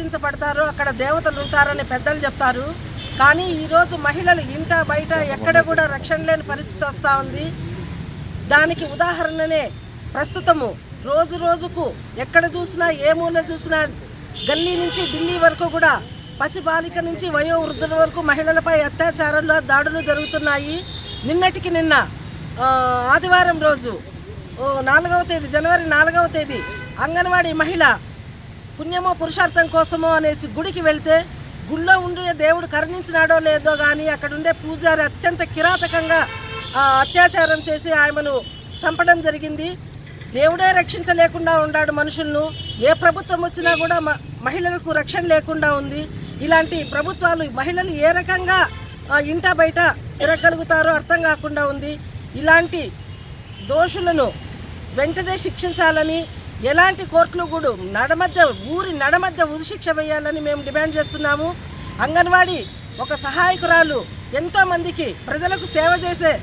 పూజించబడతారు అక్కడ దేవతలు ఉంటారని పెద్దలు చెప్తారు. కానీ ఈరోజు మహిళలు ఇంట బయట ఎక్కడ కూడా రక్షణ లేని పరిస్థితి వస్తూ ఉంది. దానికి ఉదాహరణనే ప్రస్తుతము రోజు రోజుకు ఎక్కడ చూసినా ఏ మూల చూసినా గల్లీ నుంచి ఢిల్లీ వరకు కూడా పసి బాలిక నుంచి వయోవృద్ధుల వరకు మహిళలపై అత్యాచారాలు దాడులు జరుగుతున్నాయి. నిన్నటికి నిన్న ఆదివారం రోజు నాలుగవ తేదీ జనవరి నాలుగవ తేదీ అంగన్వాడీ మహిళ పుణ్యమో పురుషార్థం కోసమో అనేసి గుడికి వెళ్తే గుళ్ళో ఉండే దేవుడు కరుణించినాడో లేదో కానీ అక్కడ ఉండే పూజారి అత్యంత కిరాతకంగా అత్యాచారం చేసి ఆమెను చంపడం జరిగింది. దేవుడే రక్షించలేకుండా ఉన్నాడు మనుషులను. ఏ ప్రభుత్వం వచ్చినా కూడా మ- మహిళలకు రక్షణ లేకుండా ఉంది. ఇలాంటి ప్రభుత్వాలు మహిళలు ఏ రకంగా ఇంట బయట తిరగలుగుతారో అర్థం కాకుండా ఉంది. ఇలాంటి దోషులను వెంటనే శిక్షించాలని ఎలాంటి కోర్టులు కూడా నడమధ్య ఊరి నడమధ్య ఉరిశిక్ష వేయాలని మేము డిమాండ్ చేస్తున్నాము. అంగన్వాడీ ఒక సహాయకురాలు ఎంతోమందికి ప్రజలకు సేవ చేసే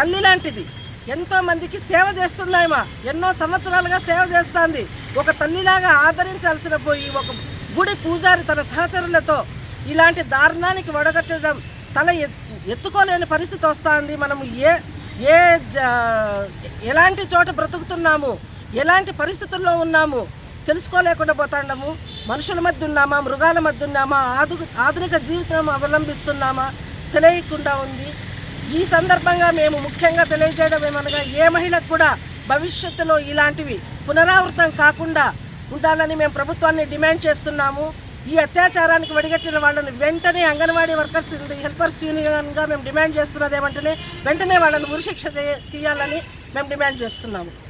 తల్లి లాంటిది. ఎంతోమందికి సేవ చేస్తుందాయమా ఎన్నో సంవత్సరాలుగా సేవ చేస్తుంది. ఒక తల్లిలాగా ఆదరించాల్సిన పోయి ఒక గుడి పూజారి తన సహచరులతో ఇలాంటి దారుణానికి వడగట్టడం తల ఎత్తుకోలేని పరిస్థితి వస్తుంది. మనము ఏ ఏ జ- ఎలాంటి చోట బ్రతుకుతున్నాము? ఎలాంటి పరిస్థితుల్లో ఉన్నాము? తెలుసుకోలేకుండా పోతాండము? మనుషుల మధ్య ఉన్నామా? మృగాల మధ్య ఉన్నామా? ఆధు ఆధునిక జీవితం అవలంబిస్తున్నామా? తెలియకుండా ఉంది. ఈ సందర్భంగా మేము ముఖ్యంగా తెలియజేయడం ఏమనగా ఏ మహిళకు కూడా భవిష్యత్తులో ఇలాంటివి పునరావృతం కాకుండా ఉండాలని మేము ప్రభుత్వాన్ని డిమాండ్ చేస్తున్నాము. ఈ అత్యాచారానికి వడిగట్టిన వాళ్ళని వెంటనే అంగన్వాడీ వర్కర్స్ హెల్పర్స్ యూనియన్గా మేము డిమాండ్ చేస్తున్నది ఏమంటేనే వెంటనే వాళ్ళని ఉరిశిక్ష చేయ- తీయాలని మేము డిమాండ్ చేస్తున్నాము.